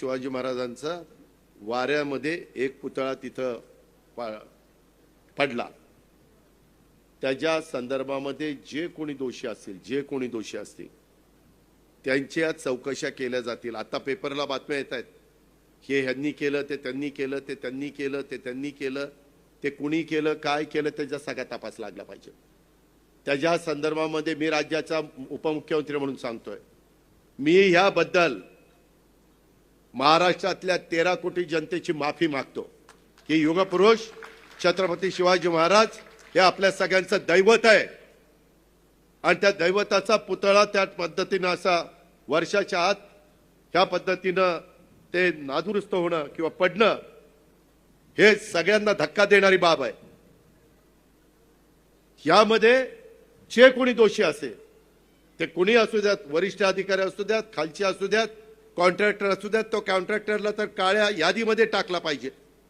शिवाजी महाराजांचा वाऱ्यामध्ये एक पुतळा तिथं पा- पडला. त्याच्या संदर्भामध्ये जे कोणी दोषी असतील जे कोणी दोषी असतील त्यांच्या चौकशा केल्या जातील. आता पेपरला बातम्या येत आहेत. हे ह्यांनी केलं ते त्यांनी केलं ते त्यांनी केलं ते त्यांनी केलं ते कुणी केलं काय केलं त्याचा सगळा तपास लागला पाहिजे. त्याच्या संदर्भामध्ये मी राज्याचा उपमुख्यमंत्री म्हणून सांगतोय. मी ह्याबद्दल महाराष्ट्रातल्या तेरा कोटी जनतेची माफी मागतो. की युगपुरुष छत्रपती शिवाजी महाराज हे आपल्या सगळ्यांचं दैवत आहे. आणि त्या दैवताचा पुतळा त्या पद्धतीनं असा वर्षाच्या आत ह्या पद्धतीनं ते नादुरुस्त होणं किंवा पडणं हे सगळ्यांना धक्का देणारी बाब आहे. यामध्ये जे कोणी दोषी असेल ते कुणी असू द्यात वरिष्ठ अधिकारी असू द्यात खालचे असू द्यात कॉन्ट्रॅक्टर असू द्यात तो कॉन्ट्रॅक्टरला तर काळ्या यादीमध्ये टाकला पाहिजे.